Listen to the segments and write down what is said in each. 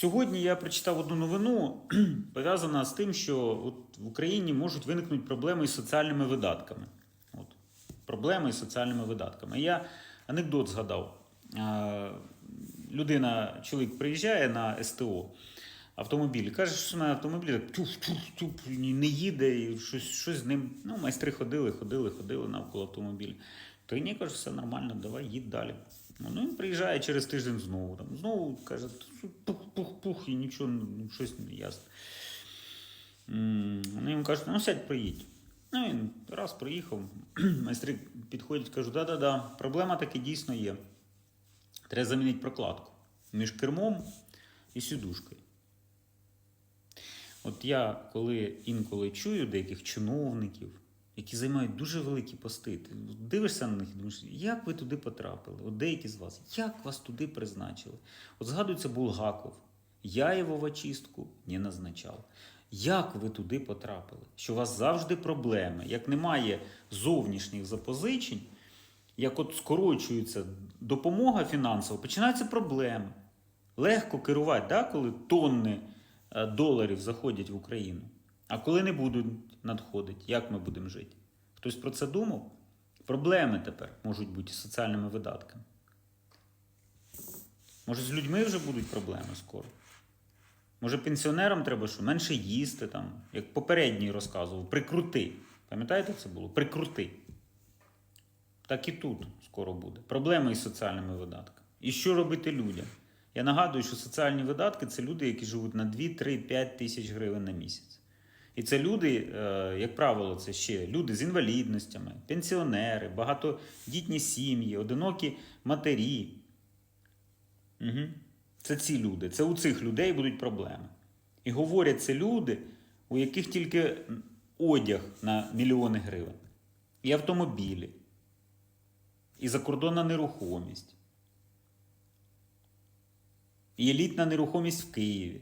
Сьогодні я прочитав одну новину, пов'язана з тим, що от в Україні можуть виникнути проблеми із соціальними видатками. От. Проблеми із соціальними видатками. Я анекдот згадав. Людина, чоловік приїжджає на СТО автомобіль, каже, що на автомобілі так тюф, не їде, і щось, щось з ним. Ну, майстри ходили, ходили, ходили навколо автомобіля. То ні, каже, все нормально, давай їдь далі. Ну, він приїжджає через тиждень знову. Там, знову каже, пух-пух-пух, і нічого, ну, щось не ясно. Вони йому кажуть, ну сядь, приїдь. Ну, він раз приїхав, майстри підходять, кажуть, да-да-да, проблема таки дійсно є. Треба замінити прокладку між кермом і сідушкою. От я коли інколи чую деяких чиновників, які займають дуже великі пости, ти дивишся на них і думаєш, як ви туди потрапили? От деякі з вас, як вас туди призначили? От згадується Булгаков. Я його в очистку не назначав. Як ви туди потрапили? Що у вас завжди проблеми, як немає зовнішніх запозичень, як от скорочується допомога фінансова, починаються проблеми. Легко керувати, да, коли тонни доларів заходять в Україну. А коли не будуть надходити, як ми будемо жити? Хтось про це думав? Проблеми тепер можуть бути з соціальними видатками. Може, з людьми вже будуть проблеми скоро. Може, пенсіонерам треба що менше їсти, там, як попередній розказував, прикрути. Пам'ятаєте, це було? Прикрути. Так і тут скоро буде. Проблеми із соціальними видатками. І що робити людям? Я нагадую, що соціальні видатки це люди, які живуть на 2, 3, 5 тисяч гривень на місяць. І це люди, е, як правило, це ще люди з інвалідностями, пенсіонери, багатодітні сім'ї, одинокі матері. Угу. Це ці люди, це у цих людей будуть проблеми. І говорять це люди, у яких тільки одяг на мільйони гривень, і автомобілі, і закордонна нерухомість, і елітна нерухомість в Києві,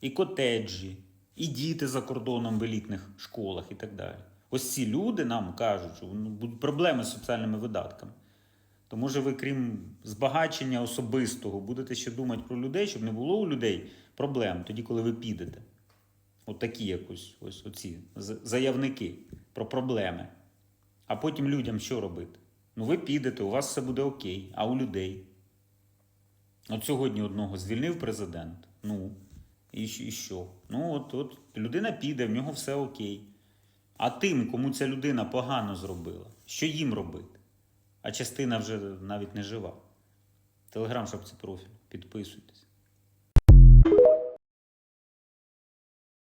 і котеджі, і діти за кордоном в елітних школах і так далі. Ось ці люди нам кажуть, що ну, будуть проблеми з соціальними видатками. То може ви, крім збагачення особистого, будете ще думати про людей, щоб не було у людей проблем тоді, коли ви підете. От такі якось ось оці заявники про проблеми. А потім людям що робити? Ну, ви підете, у вас все буде окей, а у людей. От сьогодні одного звільнив президент. Ну, і, що? Ну, от, от людина піде, в нього все окей. А тим, кому ця людина погано зробила, що їм робити? А частина вже навіть не жива. Телеграм, шапці профіль. Підписуйтесь.